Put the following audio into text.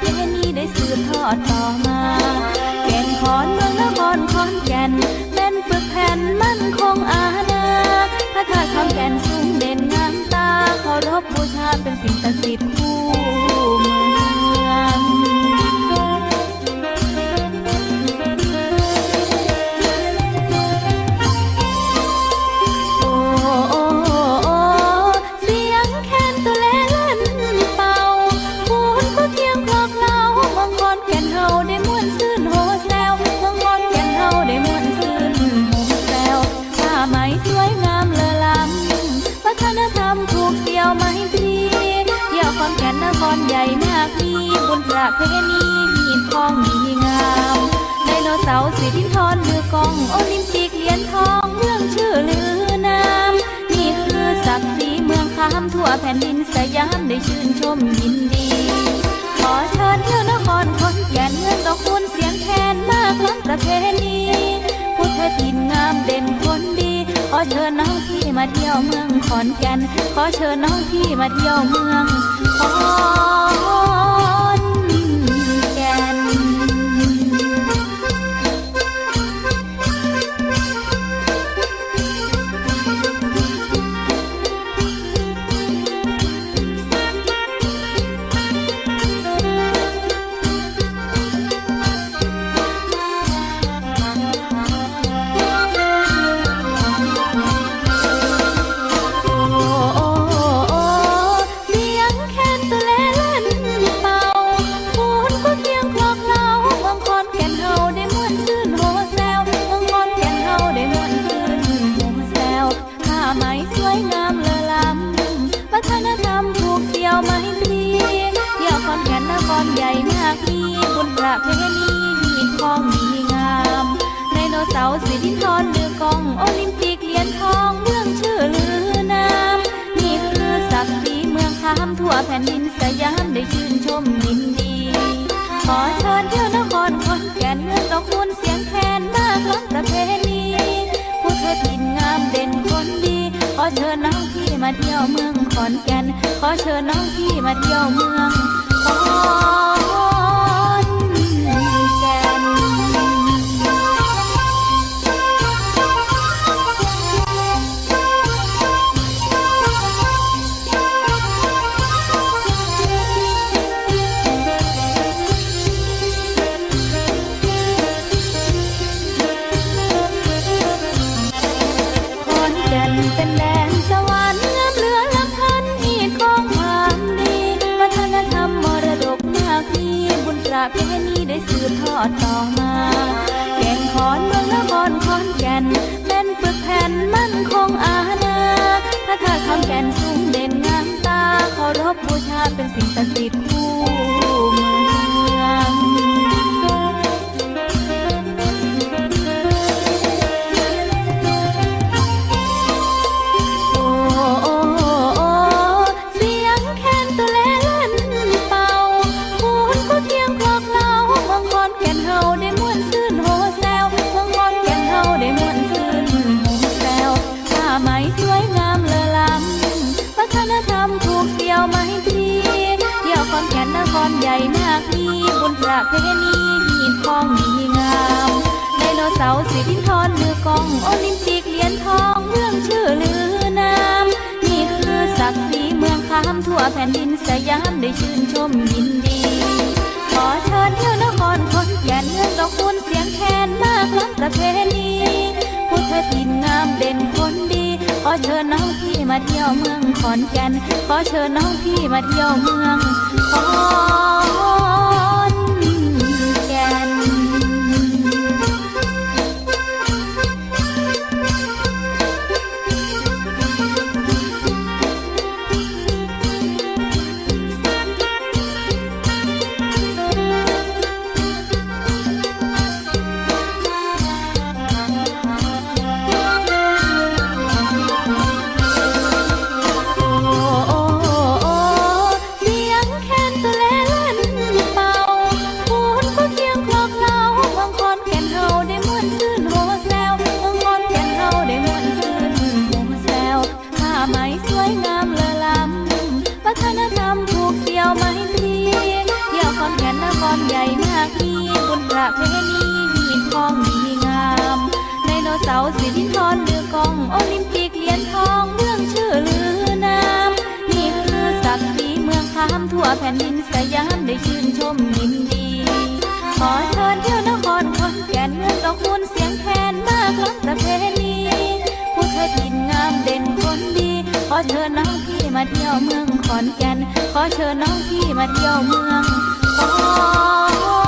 เพณีได้สืบทอดต่อมา แก่นขอนเมืองนครขอนแก่นเป็นปึกแผ่นมั่นคงอาณาพระธาตุคำแก่นสูงเด่นงามตาเคารพบูชาเป็นสิ่งศักดิ์สิทธิ์ ระเพณีหีทองดีงามไดโนเสาร์สิรินทรมือกองโอลิมปิกเหรียญทองเรื่องชื่อลือนามนี่คือศักดิ์ศรีเมืองคามทั่วแผ่นดินสยามได้ชื่นชมยินดี ขอเชิญเที่ยวนครขอนแก่นเมืองตะคุณเสียงแคนมากล้ำประเพณีพุทธถิ่นงามเด่นคนดี ขอเชิญน้องพี่มาเที่ยวเมืองขอนแก่นขอเชิญน้องพี่มาเที่ยวเมืองขอน ไหมสวยงามเลอล้ำวัฒนธรรมถูกเสี่ยวไมตรีเที่ยวคอนแก่นนครใหญ่มากมีบุญประเพณีหีบทองดีงามไดโนเสาร์สิรินทรมือกองโอลิมปิกเหรียญทองเรื่องชื่อลือนามนี่คือศักดิ์ศรีเมืองคามทั่วแผ่นดินสยามได้ชื่นชมยินดี ขอเชิญเที่ยวนครขอนแก่นเมืองดอกคูณเสียง เชิญน้องพี่มาเที่ยวเมืองขอนแก่น ขอเชิญน้องพี่มาเที่ยวเมืองขอน เพณีได้สืบทอดต่อมา แก่งขอนเมืองนครขอนแก่นเป็นปึกแผ่นมั่นคงอาณาพระธาตุคำแก่นสูงเด่นงามตาเคารพบูชาเป็นสิ่งศักดิ์สิทธิ์ แก่นใหญ่มากมีบุญประเพณีหีบทองดีงามไดโนเสาร์สิรินทรมือกองโอลิมปิกเหรียญทองเรื่องชื่อลือนามนี่คือศักดิ์ศรีเมืองคามทั่วแผ่นดินสยามได้ชื่นชมยินดี ขอเชิญเที่ยวนครขอนแก่นเมืองดอกคูณเสียงแคนมากล้ำประเพณีพุทธถิ่นงามเด่นคนดีขอเชิญน เที่ยวเมืองขอนแก่น ขอเชิญน้องพี่มาเที่ยวเมืองขอน ไหมสวยงามเลอล้ำวัฒนธรรมถูกเสี่ยวไมตรีเที่ยวคอนแก่นนครใหญ่มากมีบุญประเพณีมีของดีงามไดโนเสาร์สิรินทอรเรือกองโอลิมปิกเหรียญทองเมืองชื่อลือนามนี่คือศักดิ์ศรีเมืองคามทั่วแผ่นดินสยามได้ชื่นชมยินดี ขอเชิญเที่ยวนครคอนแก่นเมืองดอกมูลเสียงแคนมากล้ำประเพณีพุทธดิน ขอเชิญน้องพี่มาเที่ยวเมืองขอนแก่น ขอเชิญน้องพี่มาเที่ยวเมืองขอ